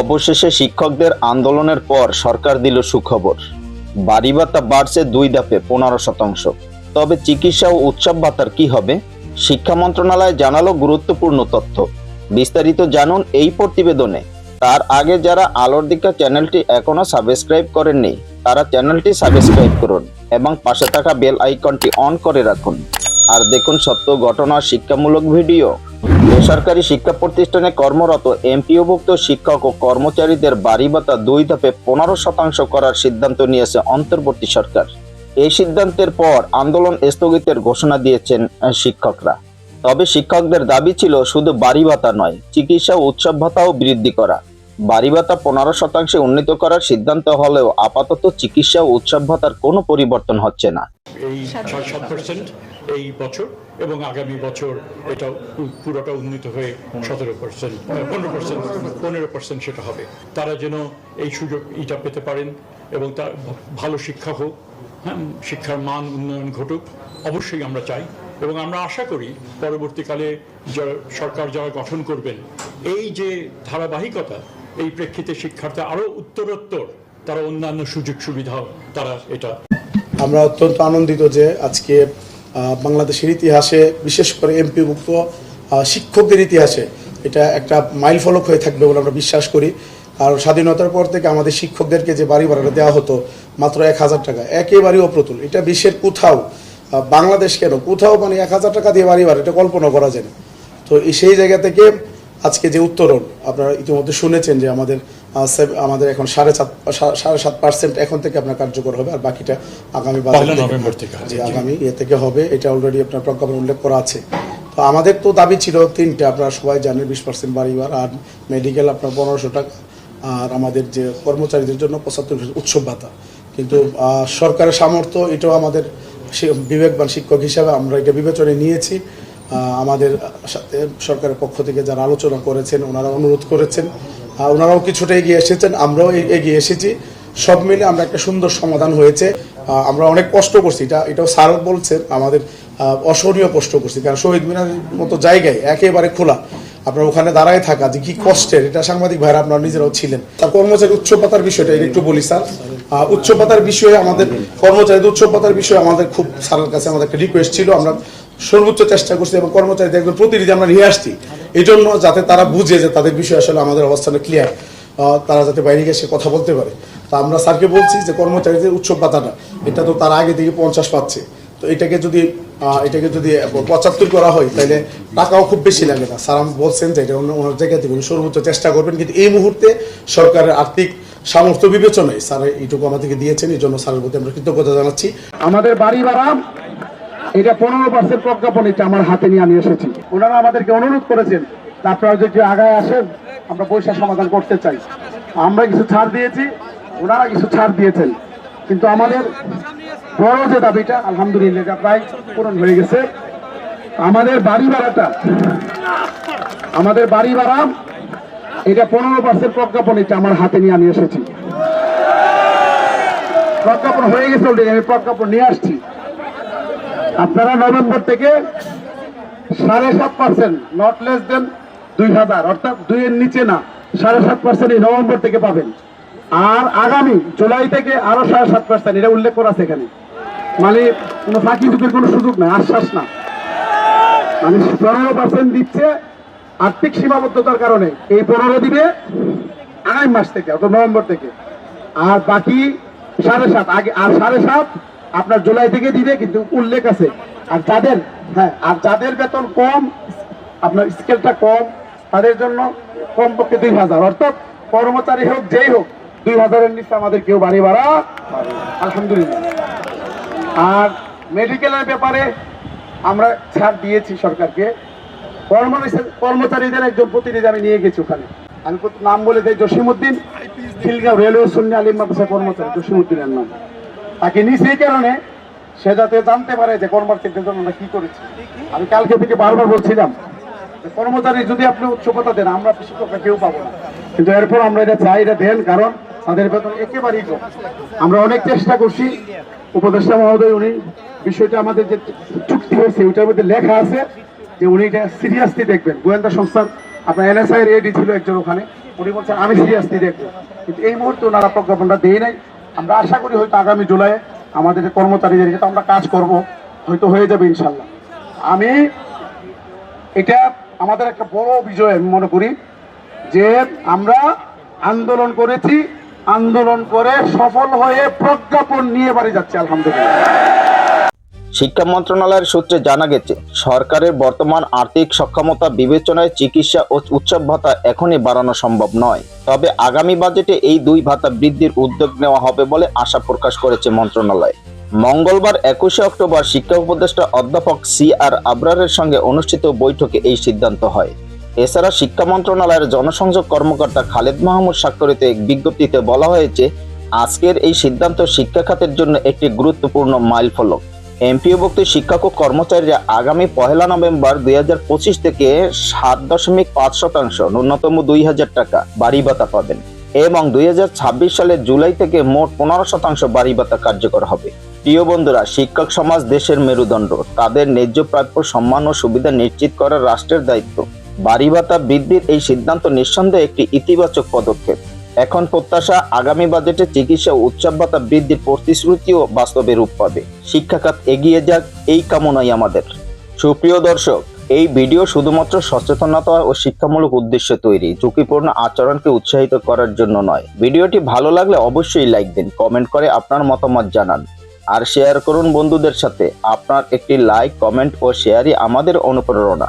অবশেষে শিক্ষকদের আন্দোলনের পর সরকার দিল সুখবর। বাড়ি ভাতা বাড়ছে দুই ধাপে, পনেরো শতাংশ। তবে চিকিৎসা ও উৎসব ভাতার কি হবে? শিক্ষা মন্ত্রণালয় জানালো গুরুত্বপূর্ণ তথ্য। বিস্তারিত জানুন এই প্রতিবেদনে। তার আগে যারা আলোর দিকা চ্যানেলটি এখনও সাবস্ক্রাইব করেননি, তারা চ্যানেলটি সাবস্ক্রাইব করুন এবং পাশে থাকা বেল আইকনটি অন করে রাখুন। আর দেখুন সত্য ঘটনা শিক্ষামূলক ভিডিও বেসরকারি শিক্ষা প্রতিষ্ঠানে কর্মরত এমপিওভুক্ত শিক্ষক ও কর্মচারীদের বাড়ি ভাতা দুই ধাপে পনেরো শতাংশ করার সিদ্ধান্ত নিয়েছে অন্তর্বর্তী সরকার। এই সিদ্ধান্তের পর আন্দোলন স্থগিতের ঘোষণা দিয়েছেন শিক্ষকরা। তবে শিক্ষকদের দাবি ছিল শুধু বাড়ি ভাতা নয়, চিকিৎসা উৎসব ভাতাও বৃদ্ধি করা। বাড়ি ভাতা পনেরো শতাংশে উন্নীত করার সিদ্ধান্ত হলেও আপাতত চিকিৎসা ও উৎসব ভাতার কোনো পরিবর্তন হচ্ছে না। এই বছর এবং আগামী বছর এটা পুরোটা উন্নীত হয়ে সতেরো পার্সেন্ট পনেরো পার্সেন্ট পনেরো পার্সেন্ট সেটা হবে। তারা যেন এই সুযোগ এটা পেতে পারেন এবং তার ভালো শিক্ষা হোক হ্যাঁ শিক্ষার মান উন্নয়ন ঘটুক, অবশ্যই আমরা চাই এবং আমরা আশা করি পরবর্তীকালে সরকার যারা গঠন করবেন, এই যে ধারাবাহিকতা এই প্রেক্ষিতে শিক্ষার্থী আরও উত্তরোত্তর, তারা অন্যান্য সুযোগ সুবিধাও তারা এটা আমরা অত্যন্ত আনন্দিত যে আজকে বাংলাদেশের ইতিহাসে, বিশেষ করে এমপিভুক্ত শিক্ষকদের ইতিহাসে এটা একটা মাইল ফলক হয়ে থাকবে বলে আমরা বিশ্বাস করি। আর স্বাধীনতার পর থেকে আমাদের শিক্ষকদেরকে যে বাড়ি ভাড়াটা দেওয়া হতো, মাত্র এক হাজার টাকা, একেবারেই অপ্রতুল। এটা বিশ্বের কোথাও বাংলাদেশ কেন? কোথাও মানে এক হাজার টাকা দিয়ে বাড়ি ভাড়া, এটা কল্পনা করা যায় না। তো সেই জায়গা থেকে আজকে যে উত্তরণ আপনারা ইতিমধ্যে শুনেছেন যে আমাদের আমাদের এখন সাড়ে সাত সাড়ে সাত পার্সেন্ট এখন থেকে আপনার কার্যকর হবে আর বাকিটা আগামী নভেম্বর থেকে জি। আগামী ইয়ে থেকে হবে এটা অলরেডি আপনার প্রজ্ঞাপন উল্লেখ করা আছে। তো আমাদের তো দাবি ছিল তিনটা আপনারা সবাই জানেন বিশ পার্সেন্ট বাড়িবার আর মেডিকেল আপনার পনেরোশো টাকা আর আমাদের যে কর্মচারীদের জন্য পঁচাত্তর উৎসব ভাতা। কিন্তু সরকারের সামর্থ্য এটাও আমাদের বিবেকবান শিক্ষক হিসাবে আমরা এটা বিবেচনায় নিয়েছি। আমাদের সাথে সরকারের পক্ষ থেকে যারা আলোচনা করেছেন, ওনারা অনুরোধ করেছেন। ওনারাও কিছুটা এগিয়ে এসেছেন, আমরাও এগিয়ে এসেছি। সব মিলে আমরা একটা সুন্দর সমাধান হয়েছে। আমরা অনেক কষ্ট করছি। এটা এটাও স্যার বলছেন, আমাদের অসহনীয় কষ্ট করছি। কারণ শহীদ মিনারের মতো জায়গায় একেবারে খোলা। আপনার ওখানে দাঁড়ায় থাকা যে কি কষ্টের, এটা সাংবাদিক ভাইরা আপনারা নিজেরাও ছিলেন। তার কর্মচারী উচ্চ পাতার বিষয়টা একটু বলি, স্যার। উচ্চ পাতার বিষয়ে আমাদের কর্মচারীদের উচ্চ পাতার বিষয়ে আমাদের খুব স্যারের কাছে আমাদের একটা রিকোয়েস্ট ছিল। আমরা সর্বোচ্চ চেষ্টা করছি এবং কর্মচারীদের একজন প্রতিনিধি আমরা নিয়ে আসছি। এই জন্য যাতে তারা বুঝে যে তাদের বিষয়ে আসলে আমাদের অবস্থানে ক্লিয়ার তারা যাতে বাইরে গিয়ে কথা বলতে পারে। তো আমরা স্যারকে বলছি যে কর্মচারীদের উচ্চ পাতাটা এটা তো তার আগে থেকে পঞ্চাশ পাচ্ছে। তো এটাকে যদি এটাকে যদি পঁচাত্তর করা হয় তাহলে টাকাও খুব বেশি লাগে না। স্যার আমি বলছেন যে এটা অন্য জায়গা থেকে উনি সর্বোচ্চ চেষ্টা করবেন। কিন্তু এই মুহূর্তে সরকারের আর্থিক সামর্থ্য বিবেচনায় স্যার এইটুকু আমাদেরকে দিয়েছেন। এই জন্য স্যারের প্রতি আমরা কৃতজ্ঞতা জানাচ্ছি। আমাদের বাড়ি ভাড়া এটা পনেরো পার্সেন্ট প্রজ্ঞাপন এটা আমার হাতে নিয়ে আমি এসেছি। ওনারা আমাদেরকে অনুরোধ করেছেন আপনারা যদি আগায় আসেন, আমরা পয়সা সমাধান করতে চাই। আমরা কিছু ছাড় দিয়েছি, ওনারা কিছু ছাড় দিয়েছেন। কিন্তু আমাদের বড় যে দাবিটা, আলহামদুলিল্লাহ, এটা প্রায় পূরণ হয়ে গেছে। আমাদের বাড়ি ভাড়াটা, আমাদের বাড়ি ভাড়া, এটা পনেরো পার্সেন্ট প্রজ্ঞাপন এটা আমার হাতে নিয়ে আমি এসেছি। প্রজ্ঞাপন হয়ে গেছে আমি প্রজ্ঞাপন নিয়ে আসছি। আপনারা নভেম্বর থেকে সাড়ে সাত পার্সেন্ট নট লেস দেন দুই হাজার, অর্থাৎ দুইয়ের নিচে না, সাড়ে সাত পার্সেন্ট এই নভেম্বর থেকে পাবেন। আর আগামী জুলাই থেকে আরও সাড়ে সাত পার্সেন্ট, এটা উল্লেখ করা আছে এখানে। মানে কোনো ফাঁকি ঝুঁকির কোনো সুযোগ নাই, আশ্বাস না। মানে পনেরো পার্সেন্ট দিচ্ছে আর্থিক সীমাবদ্ধতার কারণে, এই পনেরো দিবে আগামী মাস থেকে, অর্থাৎ নভেম্বর থেকে। আর বাকি সাড়ে সাত, আগে আর সাড়ে সাত আপনার জুলাই থেকে দিবে কিন্তু উল্লেখ আছে। আর যাদের হ্যাঁ আর যাদের বেতন কম, আপনার স্কেলটা কম, তাদের জন্য কমপক্ষে দুই হাজার। অর্থাৎ কর্মচারী হোক, যেই হোক, দুই হাজারের নিচে আমাদের কেউ বাড়ি ভাড়া আলহামদুলিল্লাহ। আর মেডিকেলের ব্যাপারে আমরা ছাড় দিয়েছি সরকারকে। কর্মচারী- কর্মচারীদের একজন প্রতিনিধি আমি নিয়ে গেছি ওখানে। আমি নাম বলে দেয় জসিমুদ্দিন খিলগাঁও রেলওয়ে শূন্য আলিম মাদ্রাসা কর্মচারী জসিমুদ্দিনের নাম। তাকে নিয়েছি এই কারণে সে যাতে জানতে পারে যে কর্মচারীদের জন্য আমরা কি করেছি। আমি কালকে থেকে বারবার বলছিলাম কর্মচারী যদি আপনি উচ্চ কথা দেন, আমরা শিক্ষকরা কেউ পাবো না। কিন্তু এরপর আমরা এটা চাই, এটা দেন, কারণ তাদের বেতন একেবারেই কম। আমরা অনেক চেষ্টা করছি। উপদেষ্টা মহোদয়, উনি বিষয়টা আমাদের যে চুক্তি হয়েছে, ওইটার মধ্যে লেখা আছে যে উনি এটা সিরিয়াসলি দেখবেন। গোয়েন্দা সংস্থার আপনার এনএসআই এর এডি ছিল একজন ওখানে। উনি বলছেন, আমি সিরিয়াসলি দেখব। কিন্তু এই মুহূর্তে ওনারা প্রজ্ঞাপনটা দেয় নাই। আমরা আশা করি হয়তো আগামী জুলাই আমাদের কর্মচারীদের যেটা আমরা কাজ করব, হয়তো হয়ে যাবে ইনশাল্লাহ। আমি এটা আমাদের একটা বড় বিজয় আমি মনে করি যে আমরা আন্দোলন করেছি, আন্দোলন করে সফল হয়ে প্রজ্ঞাপন নিয়ে বাড়ি যাচ্ছে, আলহামদুলিল্লাহ। শিক্ষা মন্ত্রণালয়ের সূত্রে জানা গেছে, সরকারের বর্তমান আর্থিক সক্ষমতা বিবেচনায় চিকিৎসা ও উৎসব ভাতা এখনই বাড়ানো সম্ভব নয়। তবে আগামী বাজেটে এই দুই ভাতা বৃদ্ধির উদ্যোগ নেওয়া হবে বলে আশা প্রকাশ করেছে মন্ত্রণালয়। মঙ্গলবার একুশে অক্টোবর শিক্ষা উপদেষ্টা অধ্যাপক সি আর আবরারের সঙ্গে অনুষ্ঠিত বৈঠকে এই সিদ্ধান্ত হয়। এছাড়া শিক্ষা মন্ত্রণালয়ের জনসংযোগ কর্মকর্তা খালেদ মাহমুদ স্বাক্ষরিত এক বিজ্ঞপ্তিতে বলা হয়েছে, আজকের এই সিদ্ধান্ত শিক্ষা খাতের জন্য একটি গুরুত্বপূর্ণ মাইলফলক। এমপিওভুক্ত শিক্ষক ও কর্মচারীরা আগামী পহেলা নভেম্বর দুই হাজার পঁচিশ থেকে সাত দশমিক পাঁচ শতাংশ ন্যূনতম দুই হাজার টাকা বাড়ি ভাতা পাবেন এবং দুই সালের জুলাই থেকে মোট পনেরো শতাংশ বাড়ি ভাতা কার্যকর হবে। প্রিয় বন্ধুরা, শিক্ষক সমাজ দেশের মেরুদণ্ড। তাদের ন্যায্য প্রাপ্য সম্মান ও সুবিধা নিশ্চিত করা রাষ্ট্রের দায়িত্ব। বাড়ি ভাতা বৃদ্ধির এই সিদ্ধান্ত নিঃসন্দেহে একটি ইতিবাচক পদক্ষেপ। এখন প্রত্যাশা আগামী বাজেটে চিকিৎসা উৎসব ভাতা বৃদ্ধির প্রতিশ্রুতিও বাস্তবে রূপ পাবে। শিক্ষা খাত এগিয়ে যাক, এই কামনাই আমাদের। সুপ্রিয় দর্শক, এই ভিডিও শুধুমাত্র সচেতনতা ও শিক্ষামূলক উদ্দেশ্যে তৈরি, ঝুঁকিপূর্ণ আচরণকে উৎসাহিত করার জন্য নয়। ভিডিওটি ভালো লাগলে অবশ্যই লাইক দিন, কমেন্ট করে আপনার মতামত জানান। আর শেয়ার করুন বন্ধুদের সাথে। আপনার একটি লাইক, কমেন্ট ও শেয়ারই আমাদের অনুপ্রেরণা।